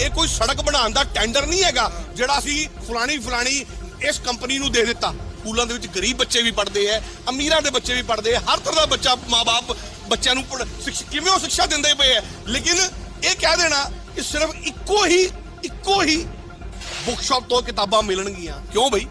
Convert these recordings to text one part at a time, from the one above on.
ਇਹ ਕੋਈ ਸੜਕ ਬਣਾਉਣ ਦਾ ਟੈਂਡਰ ਨਹੀਂ ਹੈਗਾ, ਜਿਹੜਾ ਅਸੀਂ ਫਲਾਣੀ ਫਲਾਣੀ ਇਸ ਕੰਪਨੀ ਨੂੰ ਦੇ ਦਿੱਤਾ। ਸਕੂਲਾਂ ਦੇ ਵਿੱਚ ਗਰੀਬ ਬੱਚੇ ਵੀ ਪੜ੍ਹਦੇ ਆ, ਅਮੀਰਾਂ ਦੇ ਬੱਚੇ ਵੀ ਪੜ੍ਹਦੇ ਆ, ਹਰ ਤਰ੍ਹਾਂ ਦਾ ਬੱਚਾ ਮਾਪੇ ਬੱਚਿਆਂ ਨੂੰ ਪੜ੍ਹ- ਸਿਕਸ਼- ਕਿਵੇਂ ਉਹ ਸਿੱਖਿਆ ਦਿੰਦੇ ਪਏ ਆ? ਲੇਕਿਨ ਇਹ ਕਹਿ ਦੇਣਾ ਕਿ ਸਿਰਫ ਇੱਕੋ ਹੀ ਇੱਕੋ ਹੀ ਬੁੱਕਸ਼ਾਪ ਤੋਂ ਕਿਤਾਬਾਂ ਮਿਲਣਗੀਆਂ। ਕਿਉਂ ਬਈ?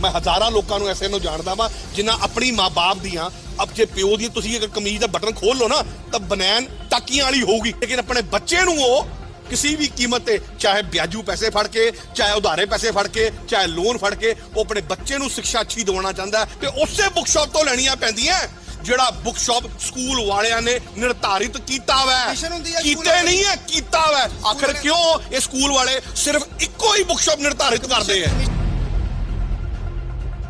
ਮੈਂ ਹਜ਼ਾਰਾਂ ਲੋਕਾਂ ਨੂੰ ਐਸੇ ਨੂੰ ਜਾਣਦਾ ਵਾਂ, ਜਿਨ੍ਹਾਂ ਆਪਣੀ ਮਾਂ-ਬਾਪ ਦੀਆਂ ਅਬ ਜੇ ਪਿਓ ਦੀ ਤੁਸੀਂ ਅਗਰ ਕਮੀਜ਼ ਦਾ ਬਟਨ ਖੋਲ ਲਓ ਨਾ ਤਾਂ ਬਨੈਨ ਟਾਕੀਆਂ ਵਾਲੀ ਹੋਊਗੀ। ਲੇਕਿਨ ਆਪਣੇ ਬੱਚੇ ਨੂੰ ਉਹ ਕਿਸੇ ਵੀ ਕੀਮਤ ਤੇ ਚਾਹੇ ਵਿਆਜੂ ਪੈਸੇ ਫੜ ਕੇ ਚਾਹੇ ਉਧਾਰੇ ਪੈਸੇ ਫੜ ਕੇ ਚਾਹੇ ਲੋਨ ਫੜ ਕੇ ਉਹ ਆਪਣੇ ਬੱਚੇ ਨੂੰ ਸਿੱਖਿਆ ਅੱਛੀ ਦਿਵਾਉਣਾ ਚਾਹੁੰਦਾ ਤੇ ਉਸੇ ਬੁੱਕ ਸ਼ਾਪ ਤੋਂ ਲੈਣੀਆਂ ਪੈਂਦੀਆਂ ਜਿਹੜਾ ਬੁੱਕ ਸ਼ਾਪ ਸਕੂਲ ਵਾਲਿਆਂ ਨੇ ਨਿਰਧਾਰਿਤ ਕੀਤਾ ਵੈ ਕੀਤੇ ਨਹੀਂ ਹੈ ਕੀਤਾ ਵੈ ਆਖਰ ਕਿਉਂ ਇਹ ਸਕੂਲ ਵਾਲੇ ਸਿਰਫ ਇੱਕੋ ਹੀ ਬੁੱਕ ਸ਼ਾਪ ਨਿਰਧਾਰਿਤ ਕਰਦੇ ਆ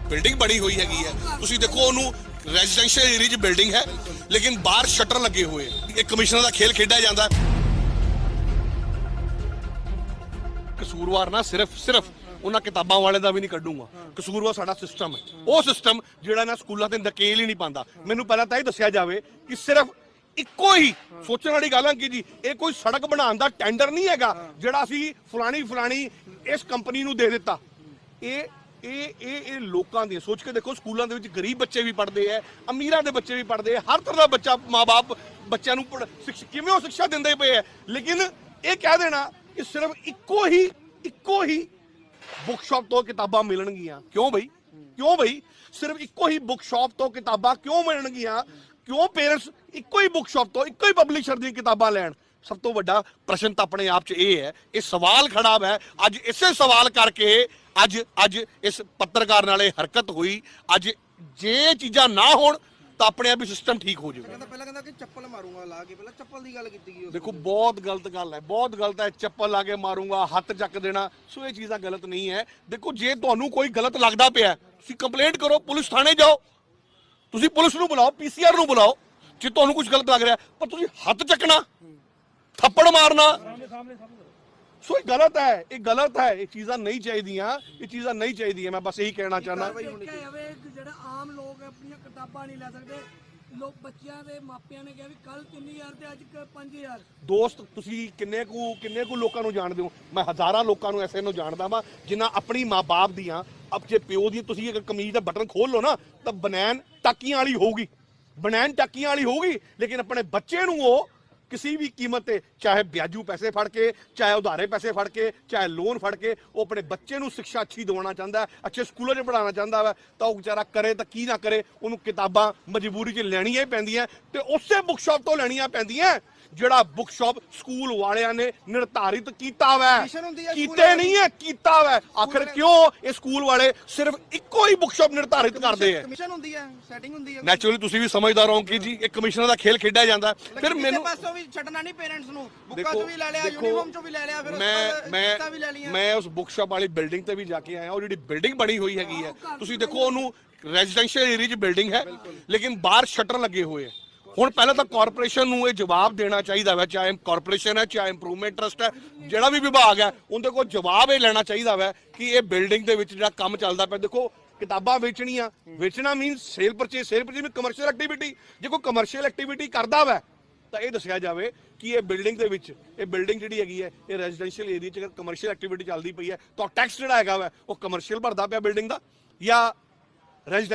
ਬਿਲਡਿੰਗ ਬਣੀ ਹੋਈ ਹੈਗੀ ਹੈ। ਤੁਸੀਂ ਦੇਖੋ ਉਹਨੂੰ ਰੈਜ਼ੀਡੈਂਸ਼ੀਅਲ ਏਰੀਆ 'ਚ ਬਿਲਡਿੰਗ ਹੈ, ਲੇਕਿਨ ਬਾਹਰ ਸ਼ਟਰ ਲੱਗੇ ਹੋਏ ਇਹ ਕਮਿਸ਼ਨਰ ਦਾ ਖੇਲ ਖੇਡਿਆ ਜਾਂਦਾ ਕਸੂਰਵਾਰ ਨਾ ਸਿਰਫ ਸਿਰਫ ਉਹਨਾਂ ਕਿਤਾਬਾਂ ਵਾਲੇ ਦਾ ਵੀ ਨਹੀਂ ਕੱਢੂਗਾ। ਕਸੂਰਵਾਰ ਸਾਡਾ ਸਿਸਟਮ ਹੈ। ਉਹ ਸਿਸਟਮ ਜਿਹੜਾ ਨਾ ਸਕੂਲਾਂ ਤੇ ਨਕੇਲ ਹੀ ਨਹੀਂ ਪਾਉਂਦਾ। ਮੈਨੂੰ ਪਹਿਲਾਂ ਤਾਂ ਇਹ ਦੱਸਿਆ ਜਾਵੇ ਕਿ ਸਿਰਫ ਇੱਕੋ ਹੀ ਸੋਚਣ ਵਾਲੀ ਗੱਲ ਹੈ ਕਿ ਜੀ, ਇਹ ਕੋਈ ਸੜਕ ਬਣਾਉਣ ਦਾ ਟੈਂਡਰ ਨਹੀਂ ਹੈਗਾ, ਜਿਹੜਾ ਅਸੀਂ ਫਲਾਣੀ ਫਲਾਣੀ ਇਸ ਕੰਪਨੀ ਨੂੰ ਦੇ ਦਿੱਤਾ। ਇਹ ਇਹ ਇਹ ਇਹ ਲੋਕਾਂ ਦੀ, ਸੋਚ ਕੇ ਦੇਖੋ ਸਕੂਲਾਂ ਦੇ ਵਿੱਚ ਗਰੀਬ ਬੱਚੇ ਵੀ ਪੜ੍ਹਦੇ ਆ ਅਮੀਰਾਂ ਦੇ ਬੱਚੇ ਵੀ ਪੜ੍ਹਦੇ ਆ ਹਰ ਤਰ੍ਹਾਂ ਦਾ ਬੱਚਾ ਮਾਪੇ ਬੱਚਿਆਂ ਨੂੰ ਪੜ੍ਹ- ਸਿਕਸ਼- ਕਿਵੇਂ ਉਹ ਸਿੱਖਿਆ ਦਿੰਦੇ ਪਏ ਆ ਲੇਕਿਨ ਇਹ ਕਹਿ ਦੇਣਾ ਕਿ ਸਿਰਫ ਇੱਕੋ ਹੀ ਇੱਕੋ ਹੀ ਬੁੱਕਸ਼ਾਪ ਤੋਂ ਕਿਤਾਬਾਂ ਮਿਲਣਗੀਆਂ। ਕਿਉਂ ਬਈ? ਕਿਉਂ ਬਈ? ਸਿਰਫ ਇੱਕੋ ਹੀ ਬੁੱਕਸ਼ਾਪ ਤੋਂ ਕਿਤਾਬਾਂ ਕਿਉਂ ਮਿਲਣਗੀਆਂ? ਕਿਉਂ ਪੇਰੈਂਟਸ ਇੱਕੋ ਹੀ ਬੁੱਕਸ਼ਾਪ ਤੋਂ, ਇੱਕੋ ਹੀ ਪਬਲਿਸ਼ਰ ਦੀਆਂ ਕਿਤਾਬਾਂ ਲੈਣ? ਸਭ ਤੋਂ ਵੱਡਾ ਪ੍ਰਸ਼ਨ ਤਾਂ ਆਪਣੇ ਆਪ 'ਚ ਇਹ ਹੈ, ਇਹ ਸਵਾਲ ਖੜਾ ਹੈ ਅੱਜ ਇਸੇ ਸਵਾਲ ਕਰਕੇ ਅੱਜ ਅੱਜ ਇਸ ਪੱਤਰਕਾਰ ਨਾਲ ਇਹ ਹਰਕਤ ਹੋਈ ਅੱਜ ਜੇ ਇਹ ਚੀਜ਼ਾਂ ਨਾ ਹੋਣ ਤਾਂ ਆਪਣੇ ਆਪ ਹੀ ਸਿਸਟਮ ਠੀਕ ਹੋ ਜਾਊਗਾ ਕਹਿੰਦਾ ਪਹਿਲਾਂ ਕਹਿੰਦਾ ਕਿ ਚੱਪਲ ਮਾਰੂੰਗਾ ਲਾ ਕੇ ਪਹਿਲਾਂ ਚੱਪਲ ਦੀ ਗੱਲ ਕੀਤੀ ਗਈ ਦੇਖੋ ਬਹੁਤ ਗਲਤ ਗੱਲ ਹੈ ਬਹੁਤ ਗਲਤ ਹੈ ਚੱਪਲ ਲਾ ਕੇ ਮਾਰੂੰਗਾ ਹੱਥ ਚੱਕ ਦੇਣਾ ਸੋ ਇਹ ਚੀਜ਼ਾਂ ਗਲਤ ਨਹੀਂ ਹੈ। ਦੇਖੋ ਜੇ ਤੁਹਾਨੂੰ ਕੋਈ ਗਲਤ ਲੱਗਦਾ ਪਿਆ ਤੁਸੀਂ ਕੰਪਲੇਂਟ ਕਰੋ ਪੁਲਿਸ ਥਾਣੇ ਜਾਓ। ਤੁਸੀਂ ਪੁਲਿਸ ਨੂੰ ਬੁਲਾਓ ਪੀਸੀਆਰ ਨੂੰ ਬੁਲਾਓ ਜੇ ਤੁਹਾਨੂੰ ਕੁਝ ਗਲਤ ਲੱਗ ਰਿਹਾ ਪਰ ਤੁਸੀਂ ਹੱਥ ਚੱਕਣਾ ਥੱਪੜ ਮਾਰਨਾ। ਸੋ ਇਹ ਗਲਤ ਹੈ ਇਹ ਗਲਤ ਹੈ ਇਹ ਚੀਜ਼ਾਂ ਨਹੀਂ ਚਾਹੀਦੀਆਂ ਇਹ ਚੀਜ਼ਾਂ ਨਹੀਂ ਚਾਹੀਦੀਆਂ ਮੈਂ ਬਸ ਇਹੀ ਕਹਿਣਾ ਚਾਹੁੰਦਾ। ਦੇਖਿਆ ਜਾਵੇ ਕਿ ਜਿਹੜਾ ਆਮ ਲੋਕ ਆਪਣੀਆਂ ਕਿਤਾਬਾਂ ਨਹੀਂ ਲੈ ਸਕਦੇ ਲੋਕ ਬੱਚਿਆਂ ਦੇ ਮਾਪਿਆਂ ਨੇ ਕਿਹਾ ਵੀ ਕੱਲ 3000 ਤੇ ਅੱਜ 5000 ਦੋਸਤ ਤੁਸੀਂ ਕਿੰਨੇ ਕੁ ਕਿੰਨੇ ਕੁ ਲੋਕਾਂ ਨੂੰ ਜਾਣਦੇ ਹੋ? ਮੈਂ ਹਜ਼ਾਰਾਂ ਲੋਕਾਂ ਨੂੰ ਐਸੇ ਨੂੰ ਜਾਣਦਾ ਵਾਂ ਜਿਨ੍ਹਾਂ ਆਪਣੀ ਮਾਂ-ਬਾਪ ਦੀਆਂ ਜੇ ਪਿਓ ਦੀ ਤੁਸੀਂ ਅਗਰ ਕਮੀਜ਼ ਦਾ ਬਟਨ ਖੋਲ ਲਓ ਨਾ ਤਾਂ ਬਨੈਨ ਟਾਕੀਆਂ ਵਾਲੀ ਹੋਊਗੀ। ਬਨੈਨ ਟਾਕੀਆਂ ਵਾਲੀ ਹੋਊਗੀ ਲੇਕਿਨ ਆਪਣੇ ਬੱਚੇ ਨੂੰ ਉਹ ਕਿਸੇ ਵੀ ਕੀਮਤ ਤੇ ਚਾਹੇ ਵਿਆਜੂ ਪੈਸੇ ਫੜ ਕੇ ਚਾਹੇ ਉਧਾਰੇ ਪੈਸੇ ਫੜ ਕੇ ਚਾਹੇ ਲੋਨ ਫੜ ਕੇ ਉਹ ਆਪਣੇ ਬੱਚੇ ਨੂੰ ਸਿੱਖਿਆ ਅੱਛੀ ਦਿਵਾਉਣਾ ਚਾਹੁੰਦਾ ਹੈ ਅੱਛੇ ਸਕੂਲਾਂ 'ਚ ਪੜਾਉਣਾ ਚਾਹੁੰਦਾ ਵਾ ਤਾਂ ਉਹ ਵਿਚਾਰਾ ਕਰੇ ਤਾਂ ਕੀ ਨਾ ਕਰੇ ਉਹਨੂੰ ਕਿਤਾਬਾਂ ਮਜਬੂਰੀ 'ਚ ਲੈਣੀਆਂ ਹੀ ਪੈਂਦੀਆਂ ਤੇ ਉਸੇ ਬੁੱਕ ਸ਼ਾਪ ਤੋਂ ਲੈਣੀਆਂ ਪੈਂਦੀਆਂ ਜਿਹੜਾ ਬੁੱਕ ਸ਼ਾਪ ਸਕੂਲ ਵਾਲਿਆਂ ਨੇ ਨਿਰਧਾਰਿਤ ਕੀਤਾ ਵੈ। ਕੀਤੇ ਨਹੀਂ ਹੈ ਕੀਤਾ ਵੈ। ਆਖਰ ਕਿਉਂ ਇਹ ਸਕੂਲ ਵਾਲੇ ਸਿਰਫ ਇੱਕੋ ਹੀ ਬੁੱਕ ਸ਼ਾਪ ਨਿਰਧਾਰਿਤ ਕਰਦੇ ਆ ਕਮਿਸ਼ਨ ਹੁੰਦੀ ਹੈ ਸੈਟਿੰਗ ਹੁੰਦੀ ਹੈ। ਨੈਚੁਰਲੀ ਤੁਸੀਂ ਵੀ ਸਮਝਦਾਰ ਹੋ ਕਿ ਜੀ ਇਹ ਕਮਿਸ਼ਨਰ ਦਾ ਖੇਲ ਖੇਡਿਆ ਜਾਂਦਾ ਫਿਰ ਮੈਨੂੰ ਵੀ ਛੱਡਣਾ ਨਹੀਂ ਪੇਰੈਂਟਸ ਨੂੰ। ਬੁੱਕਾਂ ਚੋਂ ਵੀ ਲੈ ਲਿਆ ਯੂਨੀਫਾਰਮ ਚੋਂ ਵੀ ਲੈ ਲਿਆ ਫਿਰ ਤੋਂ ਮੈਂ ਮੈਂ ਕਿਤਾਬਾਂ ਵੀ ਲੈ ਲਈਆਂ। ਮੈਂ ਉਸ ਬੁੱਕ ਸ਼ਾਪ ਵਾਲੀ ਬਿਲਡਿੰਗ ਤੇ ਵੀ ਜਾ ਕੇ ਆਇਆ ਉਹ ਜਿਹੜੀ ਬਿਲਡਿੰਗ ਬਣੀ ਹੋਈ ਹੈਗੀ ਹੈ। ਤੁਸੀਂ ਦੇਖੋ ਉਹਨੂੰ ਰੈਜ਼ੀਡੈਂਸ਼ੀਅਲ ਏਰੀਆ 'ਚ ਬਿਲਡਿੰਗ ਹੈ ਲੇਕਿਨ ਬਾਹਰ ਸ਼ਟਰ ਲੱਗੇ ਹੋਏ ਹੈ। ਹੁਣ ਪਹਿਲਾਂ ਤਾਂ ਕਾਰਪੋਰੇਸ਼ਨ ਨੂੰ ਇਹ ਜਵਾਬ ਦੇਣਾ ਚਾਹੀਦਾ ਹੈ ਚਾਹੇ ਕਾਰਪੋਰੇਸ਼ਨ ਹੈ ਚਾਹੇ ਇੰਪਰੂਵਮੈਂਟ ਟਰਸਟ ਹੈ ਜਿਹੜਾ ਵੀ ਵਿਭਾਗ ਹੈ ਉਹਦੇ ਕੋਲ ਜਵਾਬ ਇਹ ਲੈਣਾ ਚਾਹੀਦਾ ਹੈ ਕਿ ਇਹ ਬਿਲਡਿੰਗ ਦੇ ਵਿੱਚ ਜਿਹੜਾ ਕੰਮ ਚੱਲਦਾ ਪਿਆ। ਦੇਖੋ ਕਿਤਾਬਾਂ ਵੇਚਣੀਆਂ ਵੇਚਣਾ means sale purchase sale purchase mean commercial activity ਜੇ ਕੋਈ ਕਮਰਸ਼ੀਅਲ ਐਕਟੀਵਿਟੀ ਕਰਦਾ ਵੈ ਤਾਂ ਇਹ ਦੱਸਿਆ ਜਾਵੇ ਕਿ ਇਹ ਬਿਲਡਿੰਗ ਦੇ ਵਿੱਚ, ਇਹ ਬਿਲਡਿੰਗ ਜਿਹੜੀ ਹੈਗੀ ਹੈ, ਇਹ ਰੈਜ਼ੀਡੈਂਸ਼ੀਅਲ ਏਰੀਆ 'ਚ ਅਗਰ ਕਮਰਸ਼ੀਅਲ ਐਕਟੀਵਿਟੀ ਚੱਲਦੀ ਪਈ ਹੈ, ਤਾਂ ਟੈਕਸ ਜਿਹੜਾ ਹੈਗਾ ਵਾ, ਉਹ ਕਮਰਸ਼ੀਅਲ ਭਰਦਾ ਪਿਆ ਬਿਲਡਿੰਗ ਦਾ ਜਾਂ ਰੈਜ਼ੀਡੈਂਸ਼ੀਅਲ